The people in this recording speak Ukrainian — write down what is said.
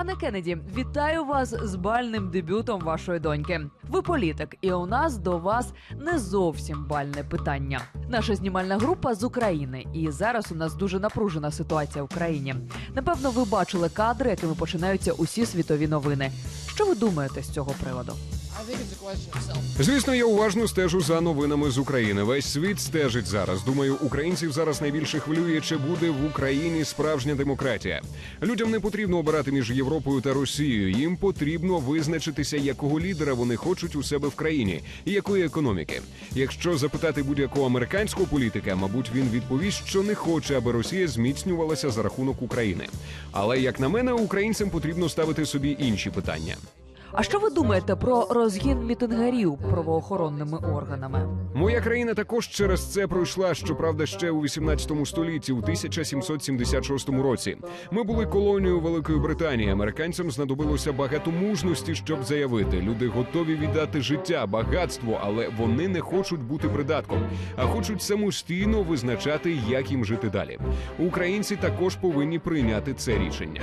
Пане Кеннеді, вітаю вас з бальним дебютом вашої доньки. Ви політик, і у нас до вас не зовсім бальне питання. Наша знімальна група з України, і зараз у нас дуже напружена ситуація в країні. Напевно, ви бачили кадри, якими починаються усі світові новини. Що ви думаєте з цього приводу? Звісно, я уважно стежу за новинами з України. Весь світ стежить зараз. Думаю, українців зараз найбільше хвилює, чи буде в Україні справжня демократія. Людям не потрібно обирати між Європою та Росією. Їм потрібно визначитися, якого лідера вони хочуть у себе в країні і якої економіки. Якщо запитати будь-якого американського політика, мабуть, він відповість, що не хоче, аби Росія зміцнювалася за рахунок України. Але як на мене, українцям потрібно ставити собі інші питання. А що ви думаєте про розгін мітингарів правоохоронними органами? Моя країна також через це пройшла, щоправда, ще у 18 столітті, у 1776 році. Ми були колонією Великої Британії. Американцям знадобилося багато мужності, щоб заявити. Люди готові віддати життя, багатство, але вони не хочуть бути придатком, а хочуть самостійно визначати, як їм жити далі. Українці також повинні прийняти це рішення.